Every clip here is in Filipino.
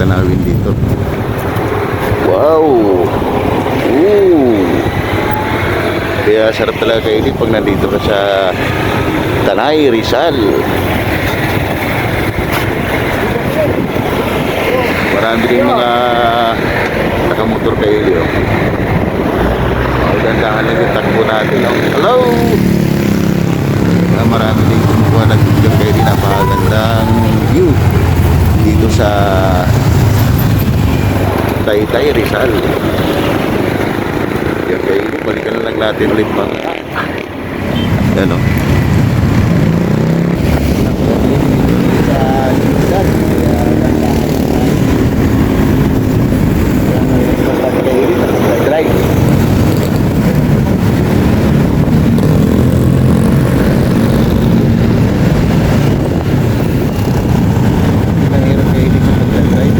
tanawin dito. Wow! Ooh! Kaya sarap talaga din pag nandito ka sa Tanay, Rizal. Marami din mga nakamotor kayo din. Oh, dandahan lang yung takbo natin. Oh. Hello! Ah, marami din kumukuha ng video kayo din. Napakagandang view dito sa Taytay, Rizal. Yan kayo, balikan na lang natin ulit mga ano Mahirap kayo dito sa pagdadrive.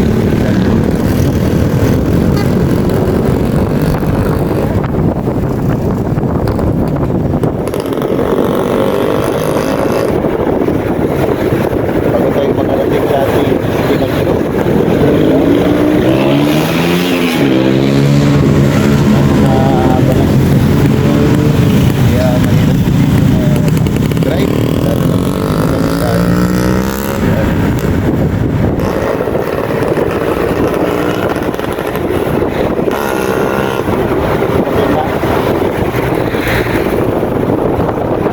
Bago tayo makarating sa ating pinagdro. Kaya mahirap dito na drive. Lalo na dito sa Ayan.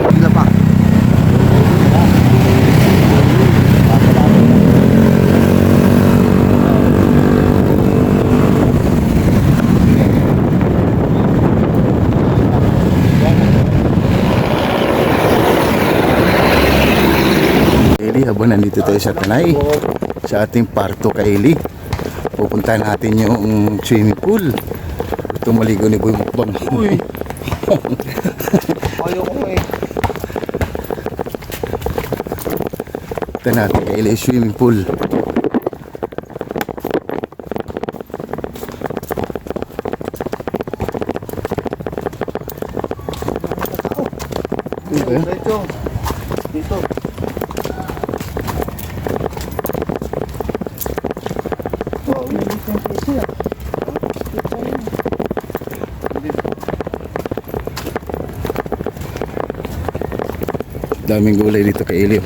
Sila pa. Eli, habang nandito tayo sa Tanay, sa ating Parto Kaili, pupunta natin yung swimming pool. Ito maligo ni Boy Mukbang. Uy! Ayoko eh. Ito natin Kaili swimming pool. Daming gulay dito kay Elio.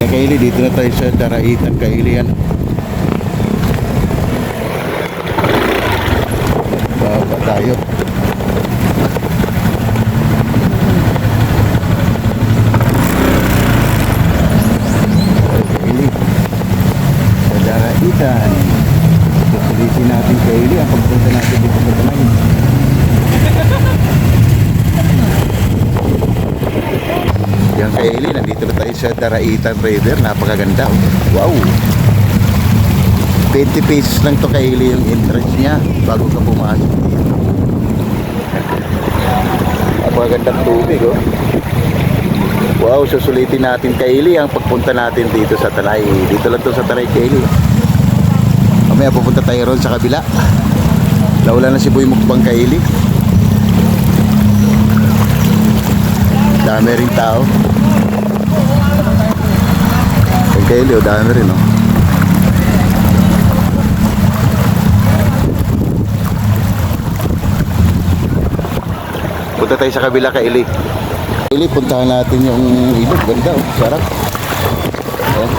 Kay Eli, dito na tayo sa Daraitan kay Eli yan. Baba tayo. Kay Eli. Sa Daraitan. Susulitin natin kay Eli ang pagpunta natin dito sa Tanay. Yan kay Eli, nandito na tayo sa Daraitan River. Napakaganda. Wow! 20 pesos lang to kay Eli yung entrance niya bago ka pumasok dito. Napakagandang tubig oh. Wow, susulitin natin kay Eli ang pagpunta natin dito sa Tanay. Dito lang to sa Tanay kay Eli. Mamaya pupunta tayo ron sa kabila. Nawala na si Boy Mukbang kay Eli. Dami rin tao. Kelly, oh, dami rin, oh. Punta tayo sa kabila kay Eli. Eli, puntahan natin yung ilog. Ganda, oh. Sarap. Ayan.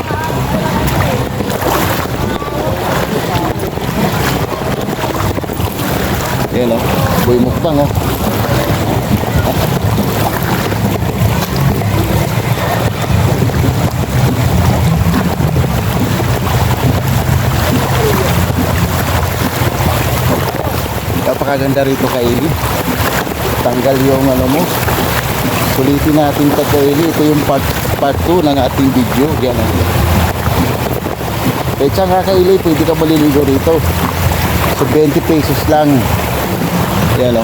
Ayan o. Boy mukbang o. Napakaganda rito kay Eli. Tanggal yung ano mo. Sulitin natin kay Eli. Ito yung part, part 2 ng ating video. Yan o. Eh, tsaka kay Eli, pwede ka maliligo rito. So, 20 pesos lang. Yan o.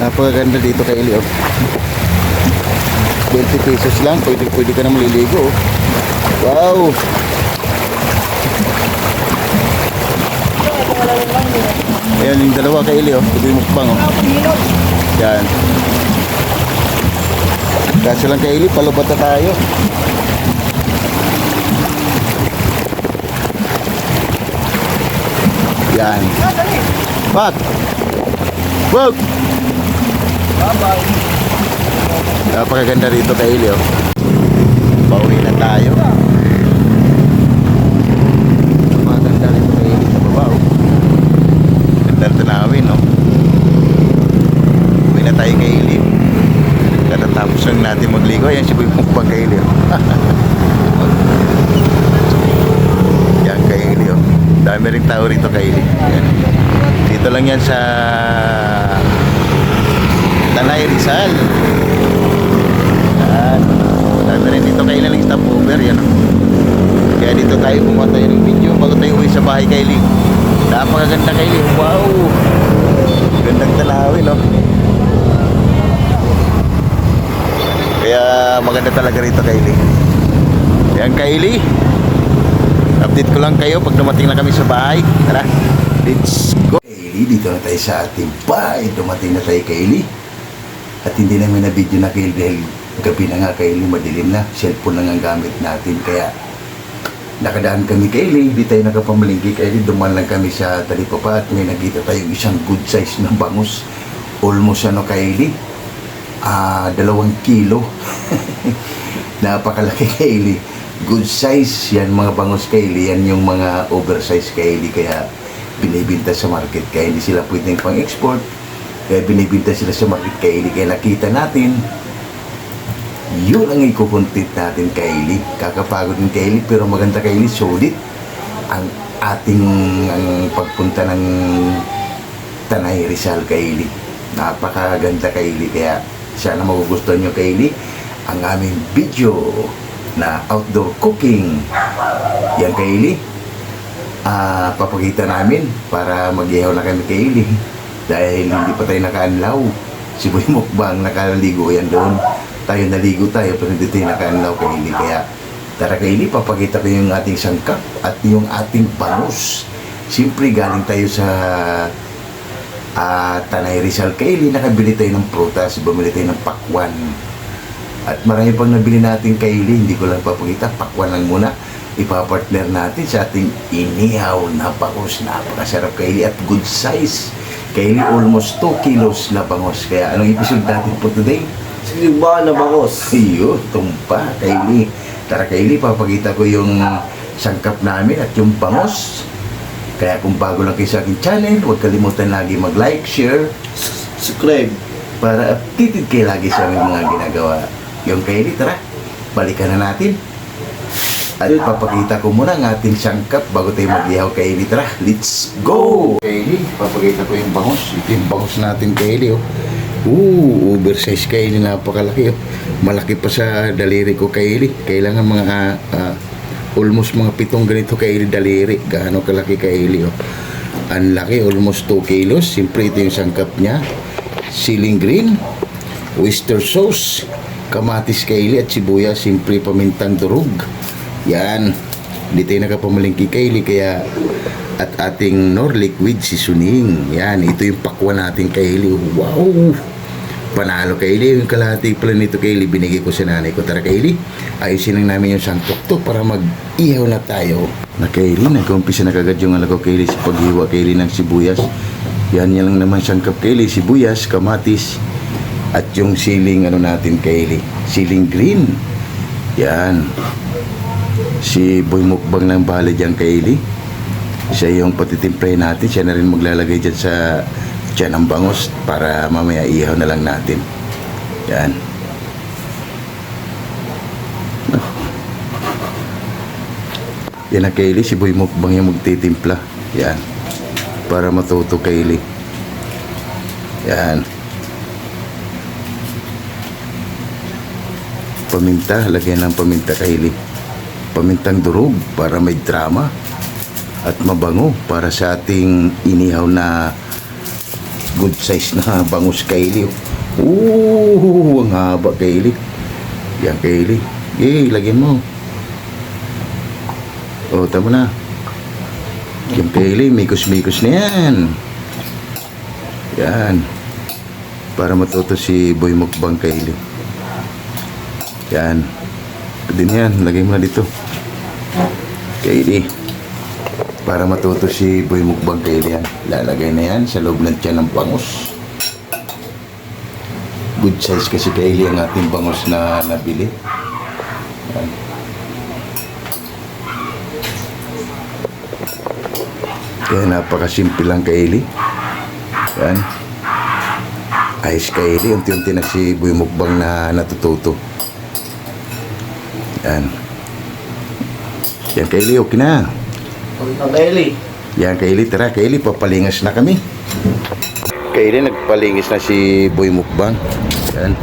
Napakaganda dito kay Eli, oh. 20 pesos lang, pwede, pwede ka na maliligo. oh. Wow! Ayan yung dalawa kay Eli, oh. Ito yung mukbang, oh. Yan. Kaso lang kay Eli, palubat na tayo. Yan. Wag! Wag! Napakaganda rito kay Eli, oh. Pauwi na tayo. Napakaganda rito kay Eli sa baba, oh. Ganda rin tanawin, no? Uwi na tayo kay Eli. Katatapos lang natin magligo. Ayan si Boy Mukbang kay Eli, oh. Yan kay Eli, oh. Dami rin tao rito kay. Yan. Dito lang yan sa Tanay Rizal. Yan. Dami rin dito kay Eli ng stopover. Yan, oh. Kaya dito tayo gumawa tayo ng video bago tayo uwi sa bahay kay Eli. Napakaganda kay Eli. Wow! Gandang tanawin, no? Kaya maganda talaga rito kay Eli. Yan kay Eli. Update ko lang kayo pag dumating na kami sa bahay. Tara, let's go! Kay Eli, dito na tayo sa ating bahay. Dumating na tayo kay Eli. At hindi namin na video na kay Eli dahil gabi na nga kay Eli, madilim na. Cellphone lang ang gamit natin. Kaya nakadaan kami kay Eli, hindi tayo nakapamalingki kay Eli. Duman lang kami sa Talipapa at may nakita tayong isang good size na bangus. Almost ano kay Eli, ah, dalawang kilo. Napakalaki kay Eli. Good size yan mga bangus kay Eli. Yan yung mga oversize kay Eli. Kaya binibinta sa market. Kaya hindi sila pwedeng pang-export. Kaya binibinta sila sa market kay Eli. Kaya nakita natin, yun ang ikukontent natin kay Eli. Kakapagod kay Eli, pero maganda kay Eli, solid. Ang ating ang pagpunta ng Tanay Rizal kay Eli. Napakaganda kay Eli, kaya sana magugustuhan nyo kay Eli ang aming video na outdoor cooking. Yan kay Eli. Ah, papakita namin para mag-ihaw na kami kay Eli. Dahil hindi pa tayo nakaanlaw. Si Boy Mukbang nakaligo yan doon. Tayo naligo tayo pero hindi tayo nakaanlaw kay Eli. Kaya tara kay Eli, papakita ko yung ating sangkap at yung ating bangus. Siyempre galing tayo sa ah, Tanay Rizal kay Eli. Nakabili tayo ng prutas, bumili tayo ng pakwan. At marami pang nabili natin kay Eli, hindi ko lang papakita, pakwan lang muna. Ipapartner natin sa ating inihaw na bangus. Napakasarap kay Eli at good size. Kay Eli, almost 2 kilos na bangus. Kaya anong episode natin po today? Siliba na bangos. Iyo, tumpa, kay Eli. Tara kay Eli, papakita ko yung sangkap namin at yung bangus. Kaya kung bago lang kayo sa aking channel, huwag kalimutan lagi mag-like, share, Subscribe. para updated kayo lagi sa aming mga ginagawa. Yung kay Eli, tara, balikan na natin. At papakita ko muna ang ating sangkap bago tayo mag-ihaw kay Eli. Tara, let's go! Kay Eli, papakita ko yung bangus. Ito yung bangus natin kay Eli, oh. Ooh, oversize kay Eli, napakalaki, oh. Malaki pa sa daliri ko kay Eli. Kailangan mga, ah, almost mga pitong ganito kay Eli daliri. Gaano kalaki kay Eli, oh. Ang laki, almost 2 kilos. Siyempre, ito yung sangkap niya. Ceiling green, oyster sauce, kamatis kaili at sibuyas, simple pamintang durog. Yan. Hindi tayo nakapamalingki kaili kaya at ating nor liquid seasoning. Yan, ito yung pakwa natin kaili. Wow! Panalo kaili, yung kalahati pala nito kaili, binigay ko sa nanay ko. Tara kaili, ayusin lang namin yung sangkok to para mag-ihaw na tayo. Na kaili, nag-umpisa na kagad yung alam ko kaili sa paghiwa kaili ng sibuyas. Yan yan lang naman sangkap kaili, sibuyas, kamatis, at yung siling ano natin kaili, siling green. Yan. Si Boy Mukbang ng bahala dyan kay Eli. Siya yung patitimplay natin. Siya na rin maglalagay dyan sa tiyan ng bangos para mamaya ihaw na lang natin. Yan. Yan na Kaylee, si Boy Mukbang yung magtitimpla. Yan. Para matuto Kaylee. Yan. Paminta, lagyan ng paminta Kaylee. Pamintang durog para may drama. At mabango para sa ating inihaw na good size na bangus Kaylee. Ooh, ang haba Kaylee. Yan Kaylee. Eh, lagyan mo. O, tama na. Yung Kaylee, mikos-mikos na yan. Yan. Para matuto si Boy Mukbang Kaylee. Yan. Pwede na yan. Lagay mo na dito. Kaylee. Para matuto si Boy Mukbang Kaylee yan. Lalagay na yan sa loob ng tiyan ng bangus. Good size kasi Kaylee ang ating bangus na nabili. Yan. Kaya napakasimple lang kay Eli. Yan. Ayos kay Eli. Unti-unti na si Boy Mukbang na natututo. Yan. Yan kay Eli. Okay na. Ang Eli. Yan kay Eli. Tara kay Eli. Papalingas na kami. Kay Eli nagpalingis na si Boy Mukbang. Yan.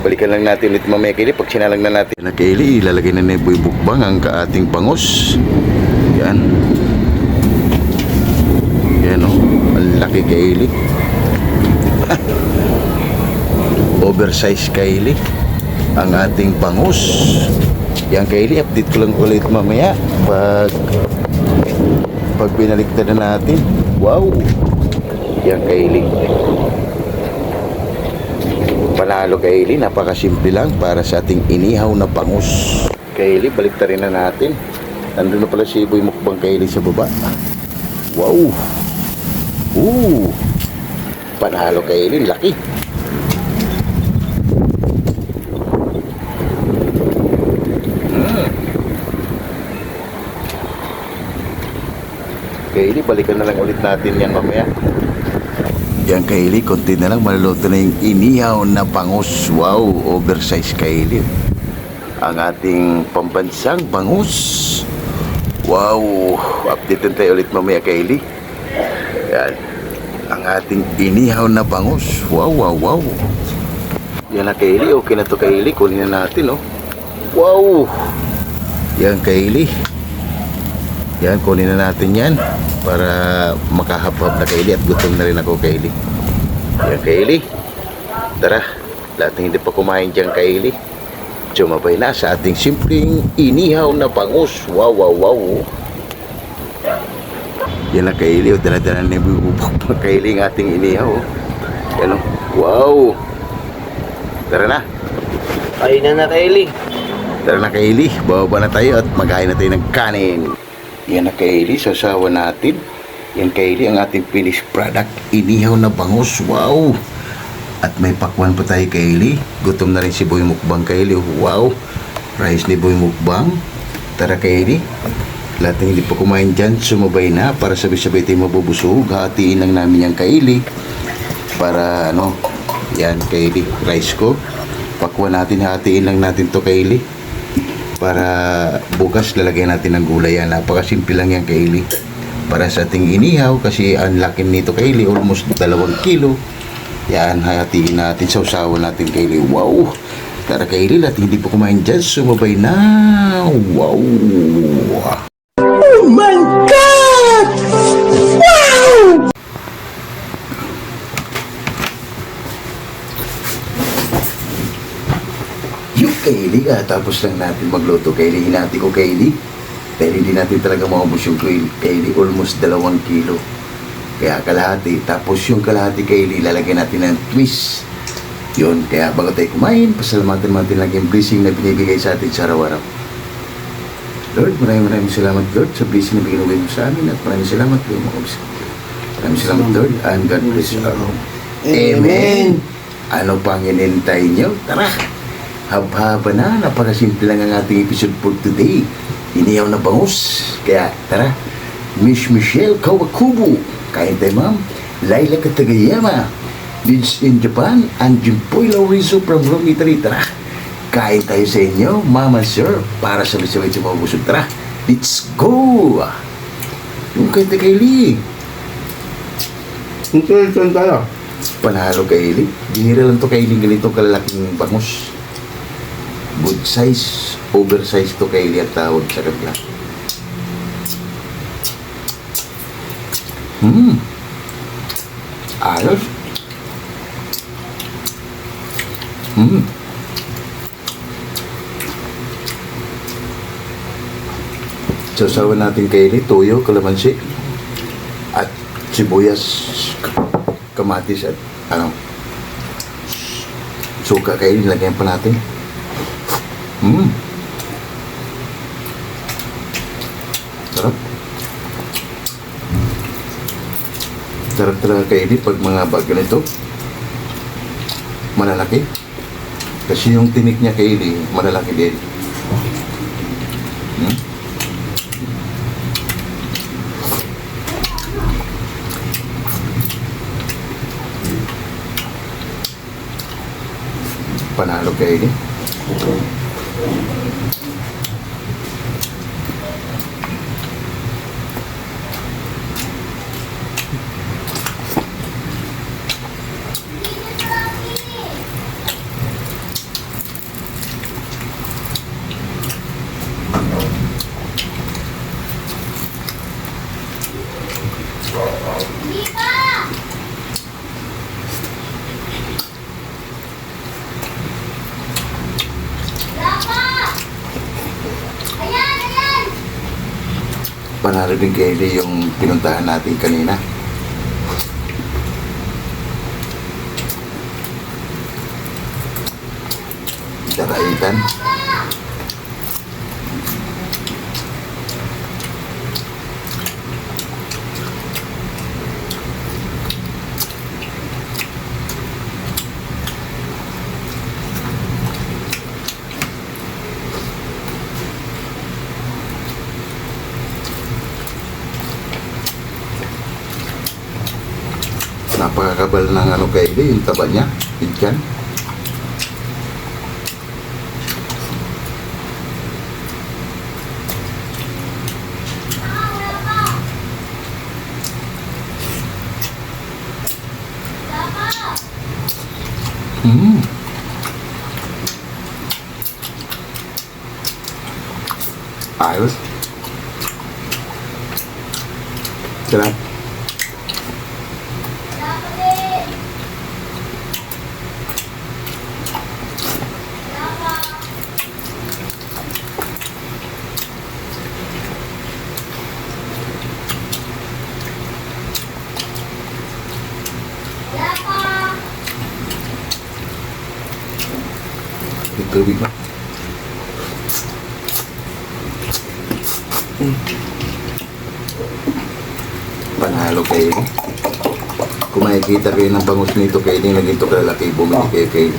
Balikan lang natin ulit mamaya kay Eli. Pag sinalang na natin na kay Eli, ilalagay na ni Boy Mukbang ang kaating bangus. Yan. Yan o. Ang laki kay Eli. Oversize kay Eli. Ang ating bangus. Yan kay Eli. Update ko lang ulit mamaya. Pag pag binaliktad na natin. Wow. Yan kay Eli. Panalo kay Eli, napakasimple lang para sa ating inihaw na bangus. Kay Eli, baliktarin na natin. Nandun na pala si Boy Mukbang kay Eli sa baba. Wow! Ooh! Panalo kay Eli, laki. Kay Eli, balikan na lang ulit natin yan mamaya. Yan Kylie, konti na lang maluluto na yung inihaw na bangus. Wow, oversize Kylie. Ang ating pambansang bangus. Wow, update tayo ulit mamaya Kylie. Yan. Ang ating inihaw na bangus. Wow, wow, wow. Yan na Kylie, okay na to Kylie. Kunin na natin, oh. Wow. Yan Kylie. Yan, kunin na natin yan para makahapab na Kaylee at gutom na rin ako Kaylee. Yan Kaylee. Tara, lahat ng hindi pa kumain dyan Kaylee. Sumabay na sa ating simpleng inihaw na bangus. Wow, wow, wow. Yan na Kaylee. O, dala-dala na bububok pa Kaylee ang ating inihaw. Yan o. Wow. Tara na. Kain na na Eli. Tara na Kaylee, bababa na tayo at magkain na tayo ng kanin. Yan na Kaylee, sasawa natin. Yan Kaylee, ang ating finished product. Inihaw na bangus, wow! At may pakwan pa tayo Kaylee. Gutom na rin si Boy Mukbang Kaylee, wow! Rice ni Boy Mukbang. Tara Kaylee. Lahat ng hindi pa kumain dyan, sumabay na para sabay-sabay tayo mabubusog. Hatiin lang namin yung Kaylee. Para ano, yan Kaylee, rice ko. Pakwan natin, hatiin lang natin to Kaylee para bukas lalagyan natin ng gulay yan. Napakasimple lang yan Kaylee. Para sa ating inihaw kasi ang laki nito Kaylee, almost dalawang kilo. Yan, hatiin natin, sausawan natin Kaylee. Wow! Tara Kaylee, lahat hindi pa kumain dyan, sumabay na. Wow! Yung Kaylee, ah, tapos lang natin magluto. Kaylee, hinati ko Kaylee. Pero hindi natin talaga maubos yung Kaylee. Almost dalawang kilo. Kaya kalahati. Tapos yung kalahati Kaylee, lalagyan natin ng twist. Yun, kaya bago tayo kumain, pasalamatan natin lang yung blessing na binibigay sa atin sa araw-araw. Lord, maraming maraming salamat Lord sa blessing na binigay mo sa amin at maraming salamat Lord mga kabisip. Maraming salamat Lord and God bless you all. Amen. Ano pang inintay nyo? Tara! Haba-haba na, napakasimple lang ang ating episode for today. Iniyaw na bangus. Kaya, tara, Miss Michelle Kawakubo. Kain tayo, ma'am. Laila Katagayama. Lids in Japan. And Jimpoy Laurizo from Rome, Italy. Tara, kain tayo sa inyo, mama, sir, para sabay-sabay sa mga busog. Tara, let's go! Yung kay Kaylee. Ito tayo. Panalo kay Eli. Binira lang to kay Eli ganito kalalaking bangus. Good size, oversize to kay Eli at tawag sa kanila. Hmm. Ayos. Hmm. Sasawan natin kay Eli, tuyo, kalamansi, at sibuyas, kamatis at ano, suka kay Eli, lagyan pa natin. Hmm. Sarap. Sarap talaga Eli pag mga bag ganito. Malalaki. Kasi yung tinik niya kay Eli, malalaki din. Hmm? Panalo kay Eli. Eli yung pinuntahan natin kanina. Daraitan. Napakakabal ng ano kay Eli, yung taba niya, pinkan. Mm. Ayos. Sarap. May tubig ba? Panalo kayo. Kung makikita kayo ng bangus nito kayo, hindi na ganito kalalaki, bumili kayo kayo.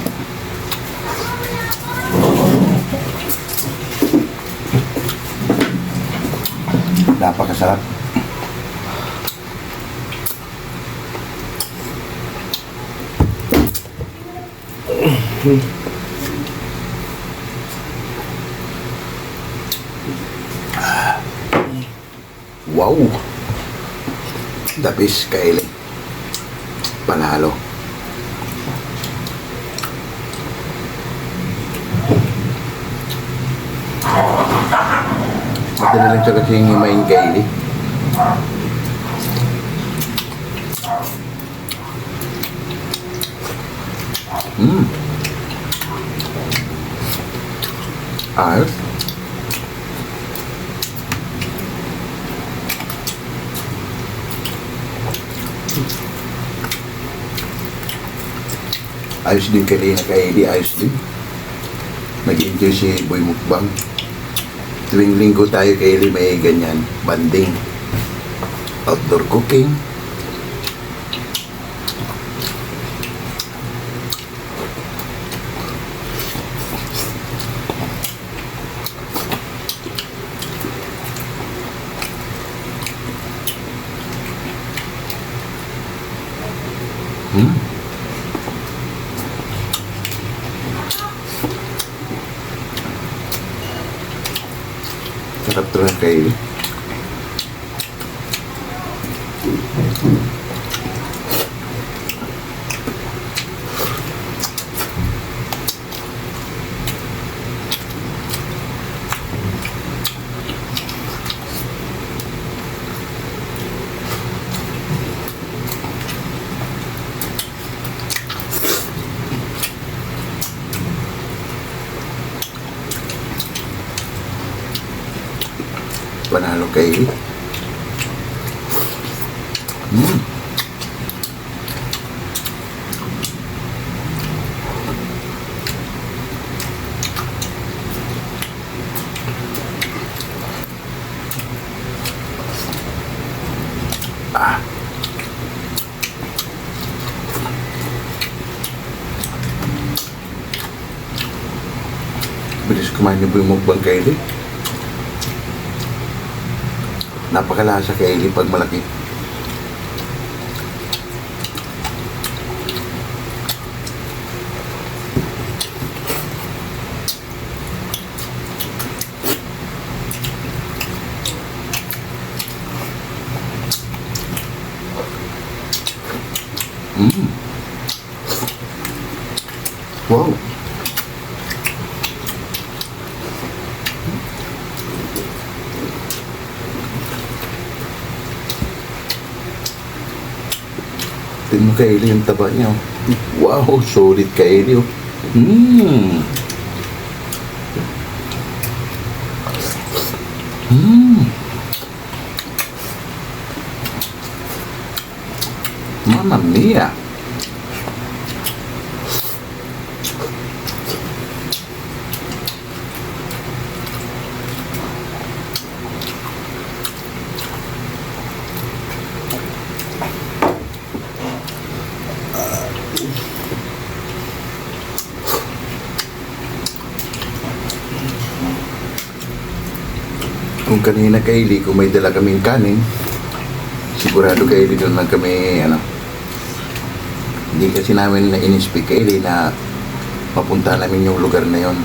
Napakasarap. Wow! The best kaili. Panalo. Madali lang siya kasi himayin kaili. Mm. Ayos. Ayos din kanina kay Eddie, ayos din. Nag-enjoy si Boy Mukbang. Tuwing linggo tayo kay Eddie may ganyan, banding. Outdoor cooking. Hmm. Sarap to ng kaili. Panalo kaili. Hmm. Ah. Bilis kumain niyo po yung mukbang kaili. Napakalasa kaili pag malaki. Mm. Wow. Tingnan mo kaili yung taba niya. oh. Wow, solid kaili. Oh. Mm. Mm. Mamma mia. Kung kanina kaili, kung may dala kaming kanin, sigurado kaili doon lang kami, ano, hindi kasi namin na in-speak kaili na papunta namin yung lugar na yon.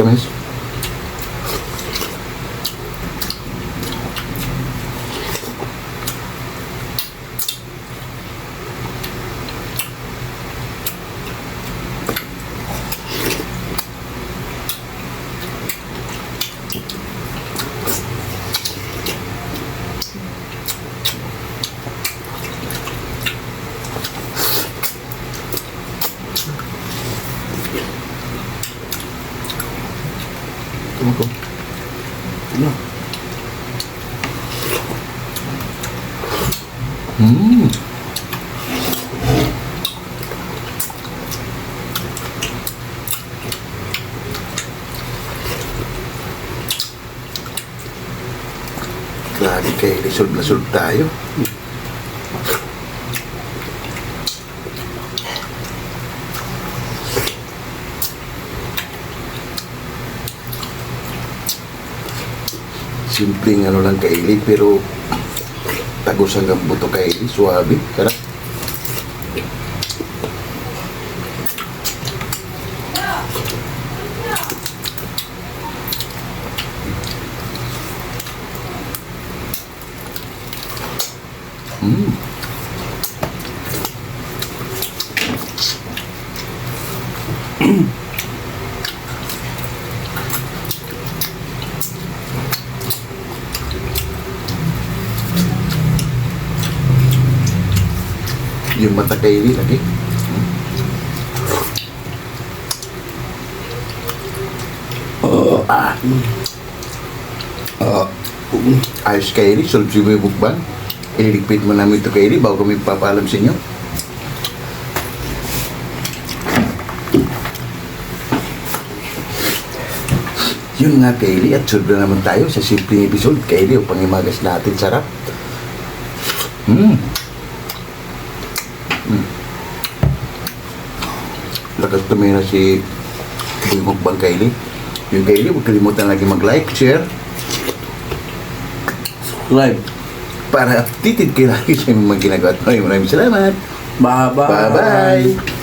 Tamis? Tumuko. Ano? Hmm. Grabe kayo, resolve na solve tayo. Simpleng ano lang kaili pero tagos hanggang buto kaili, suwabe. Sarap. Yung mata kaili lagi. Ah. Ah. Ayos kaili, solve mo yung bukban. Iligpit mo namin ito kaili bago kami papalam sa inyo. Yun nga Kaylee at solve na naman tayo sa simpleng episode Kaylee o pangimagas natin sarap. Mm. Lakas tumira si Boy Mukbang Kylie. Yung Kylie, huwag kalimutan lagi mag-like, share, Subscribe. para updated kayo lagi sa mga ginagawa. Maraming salamat. Bye-bye. Bye-bye!